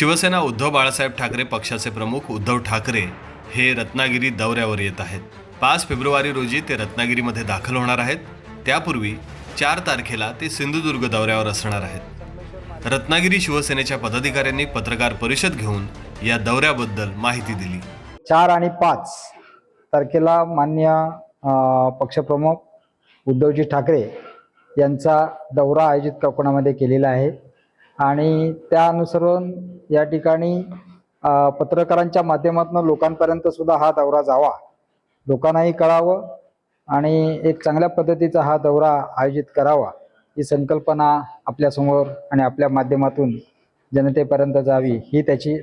शिवसेना उद्धव बाळासाहेब ठाकरे पक्षाचे प्रमुख उद्धव ठाकरे हे रत्नागिरी दौऱ्यावर येत आहेत. पाच फेब्रुवारी रोजी ते रत्नागिरीमध्ये दाखल होणार आहेत. त्यापूर्वी चार तारखेला ते सिंधुदुर्ग दौऱ्यावर असणार आहेत. रत्नागिरी शिवसेनेच्या पदाधिकाऱ्यांनी पत्रकार परिषद घेऊन या दौऱ्याबद्दल माहिती दिली. चार आणि पाच तारखेला मान्य पक्षप्रमुख उद्धवजी ठाकरे यांचा दौरा आयोजित कोकणामध्ये केलेला आहे. आणि त्या अनुसरून या ठिकाणी पत्रकारांच्या माध्यमातून लोकांपर्यंत सुद्धा हा दौरा जावा. लोकांनाही कळावं आणि एक चांगल्या पद्धतीचा हा दौरा आयोजित करावा. ही संकल्पना आपल्यासमोर आणि आपल्या माध्यमातून जनतेपर्यंत जावी. ही त्याची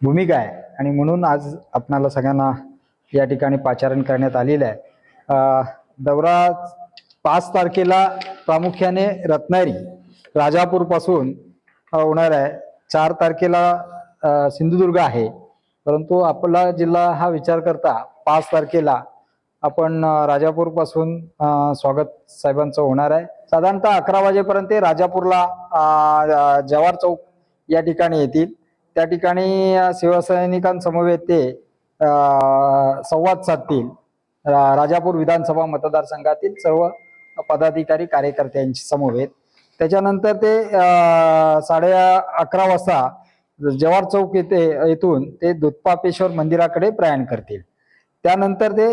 भूमिका आहे. आणि म्हणून आज आपणाला सगळ्यांना या ठिकाणी पाचारण करण्यात आलेलं आहे. दौरा पाच तारखेला प्रामुख्याने रत्नागिरी. राजापूरपासून पासून होणार आहे. चार तारखेला सिंधुदुर्ग आहे. परंतु आपला जिल्हा हा विचार करता पाच तारखेला आपण राजापूर राजापूरपासून स्वागत साहेबांचं होणार आहे. साधारणतः अकरा वाजेपर्यंत राजापूरला अ, जवाहर चौक या ठिकाणी येतील. त्या ठिकाणी शिवसैनिकांसमवेत ते संवाद साधतील. राजापूर विधानसभा मतदारसंघातील सर्व पदाधिकारी कार्यकर्त्यांची समवेत त्याच्यानंतर ते साडे अकरा वाजता जवाहर चौक येथे येथून ते दुधपापेश्वर मंदिराकडे प्रयाण करतील. त्यानंतर ते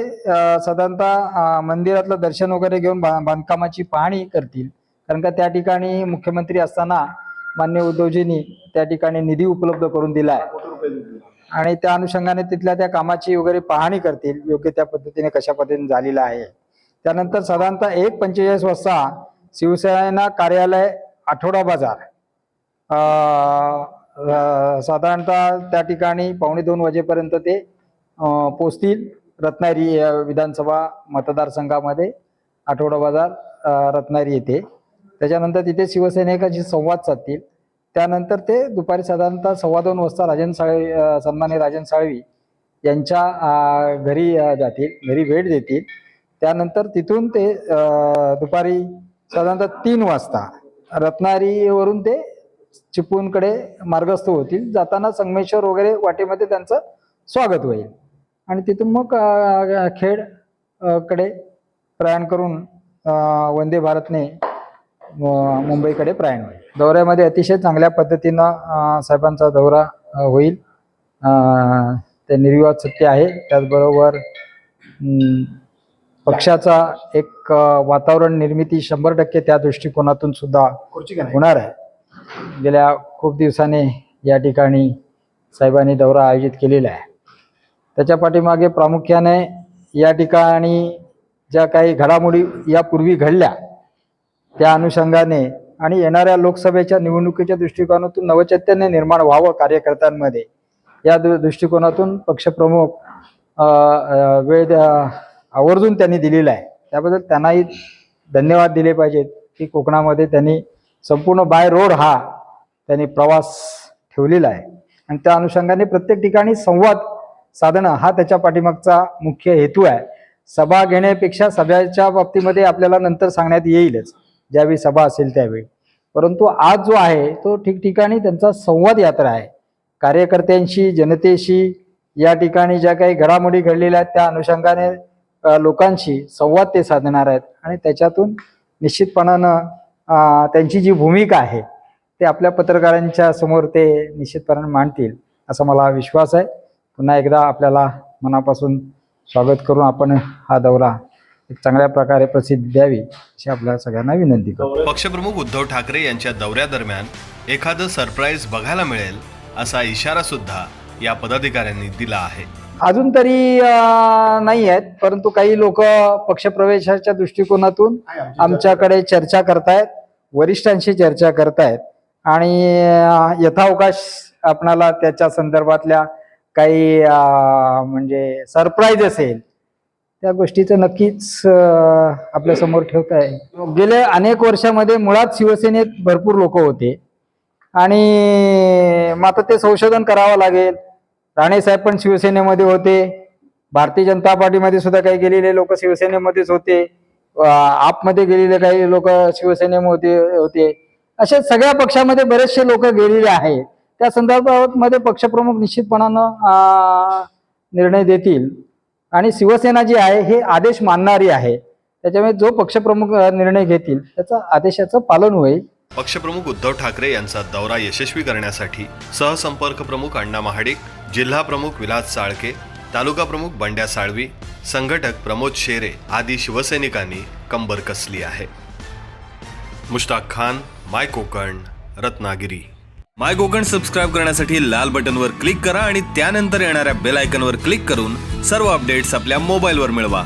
साधारणतः मंदिरातलं दर्शन वगैरे घेऊन बांधकामाची पाहणी करतील. कारण का त्या ठिकाणी मुख्यमंत्री असताना मान्य उद्धवजींनी त्या ठिकाणी निधी उपलब्ध करून दिलाय. आणि त्या अनुषंगाने तिथल्या त्या कामाची वगैरे पाहणी करतील योग्य त्या पद्धतीने कशा पद्धतीने झालेलं आहे. त्यानंतर साधारणतः एक पंचेचाळीस वाजता शिवसेना कार्यालय आठवडा बाजार. साधारणतः त्या ठिकाणी पावणे दोन वाजेपर्यंत ते पोचतील रत्नागिरी विधानसभा मतदारसंघामध्ये आठवडा बाजार रत्नागिरी येथे. त्याच्यानंतर तिथे शिवसैनिकांशी संवाद साधतील. त्यानंतर ते दुपारी साधारणतः सव्वा दोन वाजता राजन साळवी सन्माने सन्मान्य राजन साळवी यांच्या घरी जातील घरी भेट देतील. त्यानंतर तिथून ते दुपारी साधारणतः तीन वाजता. रत्नागिरीवरून ते चिपळूणकडे मार्गस्थ होतील. जाताना संगमेश्वर वगैरे वाटेमध्ये त्यांचं स्वागत होईल. आणि तिथून मग खेडकडे प्रयाण करून वंदे भारतने मुंबईकडे प्रयाण होईल. दौऱ्यामध्ये अतिशय चांगल्या पद्धतीनं साहेबांचा दौरा होईल. ते निर्विवाद सत्य आहे. त्याचबरोबर पक्षाचा एक वातावरण निर्मिती शंभर टक्के त्या दृष्टिकोनातून सुद्धा होणार आहे. गेल्या खूप दिवसाने या ठिकाणी साहेबांनी दौरा आयोजित केलेला आहे. त्याच्या पाठीमागे प्रामुख्याने या ठिकाणी ज्या काही घडामोडी यापूर्वी घडल्या त्या अनुषंगाने आणि येणाऱ्या लोकसभेच्या निवडणुकीच्या दृष्टिकोनातून नवचैतन्य निर्माण व्हावं कार्यकर्त्यांमध्ये. या दृ- दृष्टिकोनातून पक्षप्रमुख वेळ आवर्जून त्यांनी दिलेला आहे. त्याबद्दल त्यांनाही धन्यवाद दिले पाहिजेत की कोकणामध्ये त्यांनी संपूर्ण बाय रोड हा त्यांनी प्रवास ठेवलेला आहे. आणि त्या अनुषंगाने प्रत्येक ठिकाणी संवाद साधणं हा त्याच्या पाठीमागचा मुख्य हेतू आहे. सभा घेण्यापेक्षा सभेच्या बाबतीमध्ये आपल्याला नंतर सांगण्यात येईलच. ज्यावेळी सभा असेल त्यावेळी. परंतु आज जो आहे तो ठिकठिकाणी त्यांचा संवाद यात्रा आहे. कार्यकर्त्यांशी जनतेशी या ठिकाणी ज्या काही घडामोडी घडलेल्या आहेत त्या अनुषंगाने लोकांशी संवाद ते साधणार आहेत आणि त्याच्यातून निश्चितपणानं त्यांची जी भूमिका आहे ते आपल्या पत्रकारांच्या समोर ते निश्चितपणाने मांडतील असा मला विश्वास आहे. पुन्हा एकदा आपल्याला मनापासून स्वागत करून आपण हा दौरा एक चांगल्या प्रकारे प्रसिद्धी द्यावी अशी आपल्या सगळ्यांना विनंती करतो. पक्षप्रमुख उद्धव ठाकरे यांच्या दौऱ्यादरम्यान एखादं सरप्राईज बघायला मिळेल असा इशारा सुद्धा या पदाधिकाऱ्यांनी दिला आहे. अजून तरी नाही आहेत परंतु काही लोक पक्षप्रवेशाच्या दृष्टिकोनातून आमच्याकडे चर्चा करतायत वरिष्ठांशी चर्चा करतायत आणि यथावकाश आपणाला त्याच्या संदर्भातल्या काही म्हणजे सरप्राईज असेल त्या गोष्टीचं नक्कीच अं, आपल्यासमोर ठेवत आहे गेल्या अनेक वर्षामध्ये मुळात शिवसेनेत भरपूर लोक होते आणि मग आता ते संशोधन करावं लागेल राणे साहेब पण शिवसेनेमध्ये होते. भारतीय जनता पार्टीमध्ये सुद्धा काही गेलेले लोक शिवसेनेमध्येच होते. आपमध्ये गेलेले काही लोक शिवसेनेमध्ये होते. असे सगळ्या पक्षामध्ये बरेचसे लोक गेलेले आहेत. त्या संदर्भामध्ये पक्षप्रमुख निश्चितपणानं निर्णय देतील. आणि शिवसेना जी आहे हे आदेश मानणारी आहे. त्याच्यामुळे जो पक्षप्रमुख निर्णय घेतील त्याचा आदेशाचं पालन होईल. पक्षप्रमुख उद्धव ठाकरे यांचा दौरा यशस्वी करण्यासाठी सहसंपर्क प्रमुख अण्णा महाडिक जिल्हा प्रमुख विलास साळके तालुका प्रमुख बंड्या साळवी संघटक प्रमोद शेरे आदी शिवसैनिकांनी कंबर कसली आहे. Mushtaq Khan my Konkan Ratnagiri. My Konkan subscribe करण्यासाठी लाल बटनवर क्लिक करा आणि त्यानंतर येणाऱ्या बेल आयकनवर क्लिक करून सर्व अपडेट्स आपल्या मोबाईलवर मिळवा.